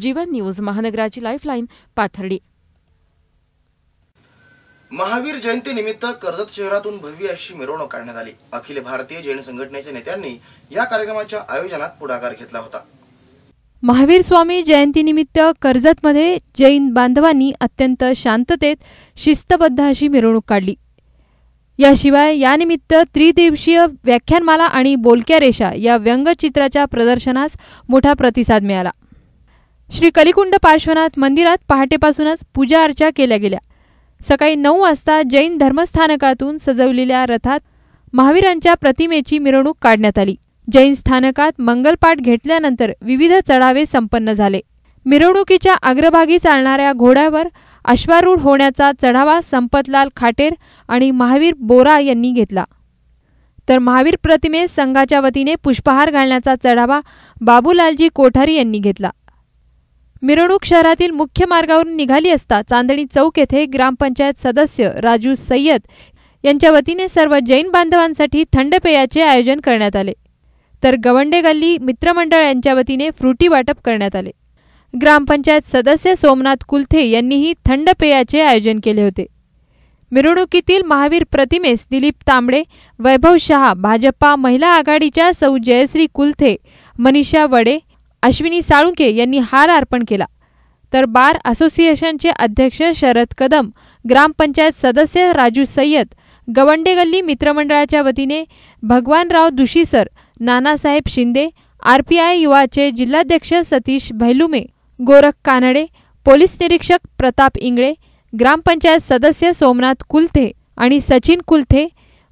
जीवन news महानगराची lifeline Pathardi. Mahavir Jayanti निमित्त कर्जत शहरातून भव्य अशी मिरवणूक काढण्यात आली. अखिल भारतीय जैन संघटनेच्या नेत्यांनी या कार्यक्रमाच्या आयोजनात पुढाकार घेतला होता. महावीर स्वामी जयंतीनिमित्त कर्जतमध्ये जैन बांधवांनी अत्यंत शांततेत शिस्तबद्ध अशी मिरवणूक काढली. याशिवाय यानिमित्त त्रिदिवसीय व्याख्यानमाला आणि बोलक्या रेषा या व्यंगचित्राच्या प्रदर्शनास मोठा प्रतिसाद मिळाला. श्री कलिकुंड पार्श्वनाथ मंदिरात पहाटेपासूनच पूजा अर्चा केल्या गेल्या. सकाळी नऊ वाजता जैन धर्मस्थानकातून सजवलेल्या रथात महावीरांच्या प्रतिमेची मिरवणूक काढण्यात आली. जैन स्थानकात मंगलपाठ घेतल्यानंतर विविध चढावे संपन्न झाले. मिरवणुकीच्या अग्रभागी चालणाऱ्या घोड्यावर अश्वारूढ होण्याचा चढावा संपतलाल खाटेर आणि महावीर बोरा यांनी घेतला. तर महावीर प्रतिमेस संघाच्या वतीने पुष्पहार घालण्याचा चढावा बाबूलालजी कोठारी यांनी घेतला. मिरवणूक शहरातील मुख्य मार्गावरून निघाली असता चांदणी चौक येथे ग्रामपंचायत सदस्य राजू सय्यद यांच्या वतीने सर्व जैन बांधवांसाठी थंड पेयाचे आयोजन करण्यात आले. तर गवंडे गल्ली मित्रमंडळ यांच्या वतीने फ्रुटी वाटप करण्यात आले. ग्रामपंचायत सदस्य सोमनाथ कुलथे यांनीही थंड पेयाचे आयोजन केले होते. मिरवणुकीतील महावीर प्रतिमेस दिलीप तांबडे वैभव शहा भाजपा महिला आघाडीच्या सौ जयश्री कुलथे मनीषा वडे अश्विनी साळुंके यांनी हार अर्पण केला. तर बार असोसिएशनचे अध्यक्ष शरद कदम ग्रामपंचायत सदस्य राजू सय्यद गवंडे गल्ली मित्रमंडळाच्या वतीने भगवानराव दुशीसर नानासाहेब शिंदे आरपीआय युवाचे जिल्हाध्यक्ष सतीश भैलुमे गोरख कानडे पोलीस निरीक्षक प्रताप इंगळे ग्रामपंचायत सदस्य सोमनाथ कुलथे आणि सचिन कुलथे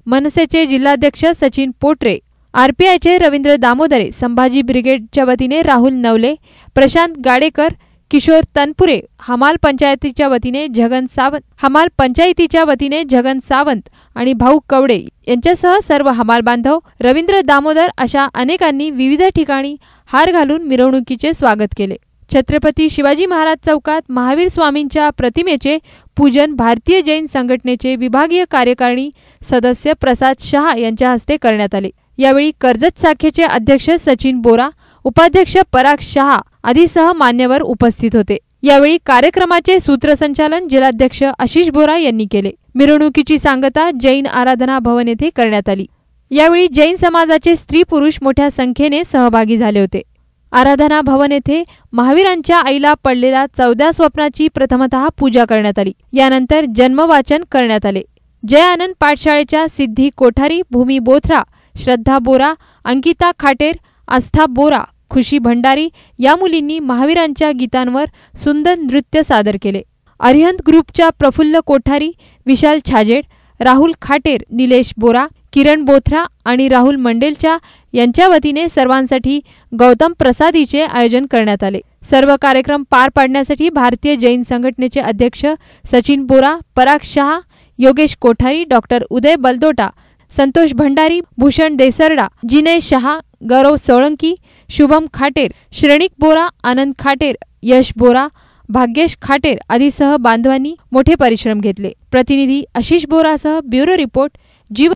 मनसेचे जिल्हाध्यक्ष सचिन पोटरे. आरपीआयचे रवींद्र दामोदरे संभाजी ब्रिगेडच्या वतीने राहुल नवले प्रशांत गाडेकर किशोर तनपुरे हमाल पंचायतीच्या वतीने जगन सावंत हमाल पंचायतीच्या वतीने जगन सावंत आणि भाऊ कवडे यांच्यासह सर्व हमाल बांधव रवींद्र दामोदर अशा अनेकांनी विविध ठिकाणी हार घालून मिरवणुकीचे स्वागत केले. छत्रपती शिवाजी महाराज चौकात महावीर स्वामींच्या प्रतिमेचे पूजन भारतीय जैन संघटनेचे विभागीय कार्यकारिणी सदस्य प्रसाद शहा यांच्या हस्ते करण्यात आले. यावेळी कर्जत शाखेचे अध्यक्ष सचिन बोरा उपाध्यक्ष पराग शहा आदीसह मान्यवर उपस्थित होते. यावेळी कार्यक्रमाचे सूत्रसंचालन जिल्हाध्यक्ष आशिष बोरा यांनी केले. मिरवणुकीची सांगता जैन आराधना भवन येथे करण्यात आली. यावेळी जैन समाजाचे स्त्री पुरुष मोठ्या संख्येने सहभागी झाले होते. आराधना भवन येथे महावीरांच्या आईला पडलेल्या चौदा स्वप्नाची प्रथमतः पूजा करण्यात आली. यानंतर जन्मवाचन करण्यात आले. जय आनंद पाठशाळेच्या सिद्धी कोठारी भूमी बोथरा श्रद्धा बोरा अंकिता खाटेर आस्था बोरा खुशी भंडारी या मुलींनी महावीरांच्या गीतांवर सुंदर नृत्य सादर केले. अरिहंत ग्रुपच्या प्रफुल्ल कोठारी विशाल छाजेड राहुल खाटेर निलेश बोरा किरण बोथरा आणि राहुल मंडेलच्या यांच्या वतीने सर्वांसाठी गौतम प्रसादीचे आयोजन करण्यात आले. सर्व कार्यक्रम पार पाडण्यासाठी भारतीय जैन संघटनेचे अध्यक्ष सचिन बोरा पराग शहा योगेश कोठारी डॉक्टर उदय बलदोटा संतोष भंडारी भूषण देसरडा जिनेश शहा गौरव सोळंकी शुभम खाटेर श्रेणिक बोरा आनंद खाटेर यश बोरा भाग्येश खाटेर आदीसह बांधवांनी मोठे परिश्रम घेतले. प्रतिनिधी आशिष बोरासह ब्युरो रिपोर्ट जीव